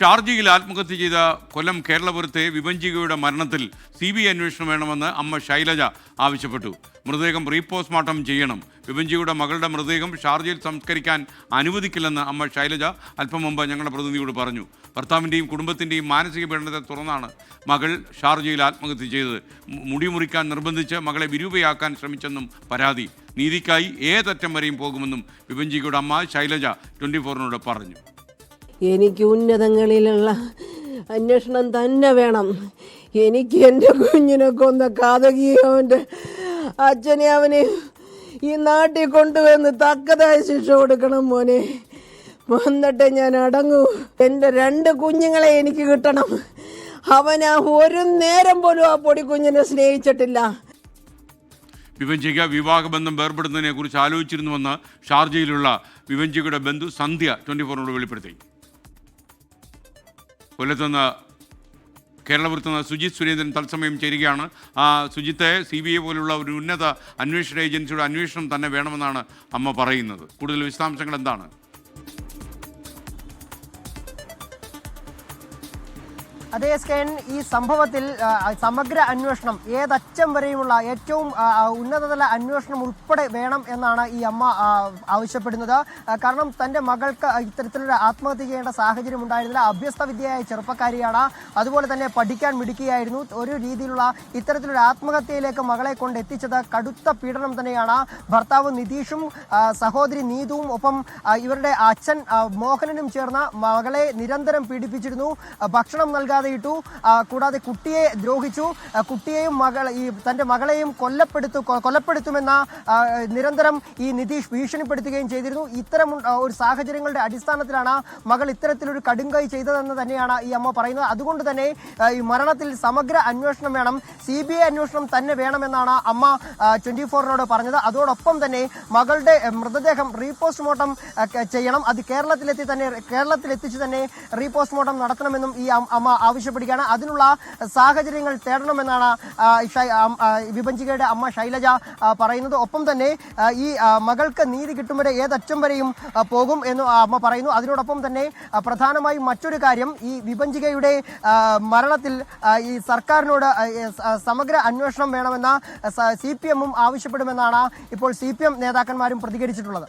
ഷാർജയിൽ ആത്മഹത്യ ചെയ്ത കൊല്ലം കേരളപുരത്തെ വിഭജികയുടെ മരണത്തിൽ സി ബി ഐ അന്വേഷണം വേണമെന്ന് അമ്മ ശൈലജ ആവശ്യപ്പെട്ടു. മൃതദേഹം റീപോസ്റ്റ്മോർട്ടം ചെയ്യണം. വിഭജിയുടെ മകളുടെ മൃതദേഹം ഷാർജയിൽ സംസ്കരിക്കാൻ അനുവദിക്കില്ലെന്ന് അമ്മ ശൈലജ അല്പം മുമ്പ് ഞങ്ങളുടെ പ്രതിനിധിയോട് പറഞ്ഞു. ഭർത്താവിന്റെയും കുടുംബത്തിന്റെയും മാനസിക പീഡനത്തെ തുറന്നാണ് മകൾ ഷാർജയിൽ ആത്മഹത്യ ചെയ്തത്. മുടി മുറിക്കാൻ നിർബന്ധിച്ച് മകളെ വിരൂപയാക്കാൻ ശ്രമിച്ചെന്നും പരാതി. നീതിക്കായി ഏതറ്റം വരെയും പോകുമെന്നും വിഭജികയുടെ അമ്മ ശൈലജ ട്വന്റി ഫോറിനോട് പറഞ്ഞു. എനിക്ക് ഉന്നതങ്ങളിലുള്ള അന്വേഷണം തന്നെ വേണം. എനിക്ക് എന്റെ കുഞ്ഞിനെ കൊന്ന കാതകീയവന്റെ അച്ഛനെ അവന് ഈ നാട്ടിൽ കൊണ്ടുവന്ന് തക്കതായ ശിക്ഷ കൊടുക്കണം മോനെ. വന്നിട്ട് ഞാൻ അടങ്ങൂ. എന്റെ രണ്ട് കുഞ്ഞുങ്ങളെ എനിക്ക് കിട്ടണം. അവൻ ആ ഒരു നേരം പോലും ആ പൊടി കുഞ്ഞിനെ സ്നേഹിച്ചിട്ടില്ല. വിവഞ്ചിക വിവാഹബന്ധം വേർപെടുന്നതിനെ കുറിച്ച് ആലോചിച്ചിരുന്നുവെന്ന് ഷാർജയിലുള്ള വിവഞ്ചികയുടെ ബന്ധു സന്ധ്യ ട്വന്റി ഫോറിനോട് വെളിപ്പെടുത്തി. കൊല്ലത്തുനിന്ന് കേരളപുരത്ത് നിന്ന് സുജിത് സുരേന്ദ്രൻ തത്സമയം ചേരുകയാണ്. ആ സുജിത്തെ സി ബി ഐ പോലുള്ള ഒരു ഉന്നത അന്വേഷണ ഏജൻസിയുടെ അന്വേഷണം തന്നെ വേണമെന്നാണ് അമ്മ പറയുന്നത്. കൂടുതൽ വിശദാംശങ്ങൾ എന്താണ്? അതേ എസ് കെ ഈ സംഭവത്തിൽ സമഗ്ര അന്വേഷണം ഏതറ്റം വരെയുമുള്ള ഏറ്റവും ഉന്നതതല അന്വേഷണം ഉൾപ്പെടെ വേണം എന്നാണ് ഈ അമ്മ ആവശ്യപ്പെടുന്നത്. കാരണം തന്റെ മകൾക്ക് ഇത്തരത്തിലൊരു ആത്മഹത്യ ചെയ്യേണ്ട സാഹചര്യം ഉണ്ടായിരുന്നില്ല. അഭ്യസ്ത വിദ്യയായ ചെറുപ്പക്കാരിയാണ്. അതുപോലെ തന്നെ പഠിക്കാൻ മിടുക്കിയായിരുന്നു. ഒരു രീതിയിലുള്ള ഇത്തരത്തിലൊരു ആത്മഹത്യയിലേക്ക് മകളെ കൊണ്ട് എത്തിച്ചത് കടുത്ത പീഡനം തന്നെയാണ്. ഭർത്താവ് നിതീഷും സഹോദരി നീതുവും ഒപ്പം ഇവരുടെ അച്ഛൻ മോഹനനും ചേർന്ന മകളെ നിരന്തരം പീഡിപ്പിച്ചിരുന്നു. ഭക്ഷണം ഭക്ഷണം ഇട്ടു കൂടാതെ കുട്ടിയെ ദ്രോഹിച്ചു. കുട്ടിയെയും മകൾ ഈ തന്റെ മകളെയും കൊല്ലപ്പെടുത്തു കൊലപ്പെടുത്തുമെന്ന നിരന്തരം ഈ നിതീഷ് ഭീഷണിപ്പെടുത്തുകയും ചെയ്തിരുന്നു. ഇത്തരം ഒരു സാഹചര്യങ്ങളുടെ അടിസ്ഥാനത്തിലാണ് മകൾ ഇത്തരത്തിലൊരു കടുങ്കൈ ചെയ്തതെന്ന് തന്നെയാണ് ഈ അമ്മ പറയുന്നത്. അതുകൊണ്ട് തന്നെ ഈ മരണത്തിൽ സമഗ്ര അന്വേഷണം വേണം. സി ബി ഐ അന്വേഷണം തന്നെ വേണമെന്നാണ് അമ്മ ട്വന്റി ഫോറിനോട് പറഞ്ഞത്. അതോടൊപ്പം തന്നെ മകളുടെ മൃതദേഹം റീപോസ്റ്റ്മോർട്ടം ചെയ്യണം. അത് കേരളത്തിലെത്തി തന്നെ കേരളത്തിലെത്തിച്ച് തന്നെ റീപോസ്റ്റ്മോർട്ടം നടത്തണമെന്നും ഈ അമ്മ ആവശ്യപ്പെടുകയാണ്. അതിനുള്ള സാഹചര്യങ്ങൾ തേടണമെന്നാണ് വിഭജികയുടെ അമ്മ ശൈലജ പറയുന്നത്. ഒപ്പം തന്നെ ഈ മകൾക്ക് നീതി കിട്ടും വരെ ഏതറ്റം വരെയും പോകും എന്ന് അമ്മ പറയുന്നു. അതിനോടൊപ്പം തന്നെ പ്രധാനമായും മറ്റൊരു കാര്യം ഈ വിഭജികയുടെ മരണത്തിൽ ഈ സർക്കാരിനോട് സമഗ്ര അന്വേഷണം വേണമെന്ന സി പി എമ്മും ആവശ്യപ്പെടുമെന്നാണ് ഇപ്പോൾ സി പി എം നേതാക്കന്മാരും പ്രതികരിച്ചിട്ടുള്ളത്.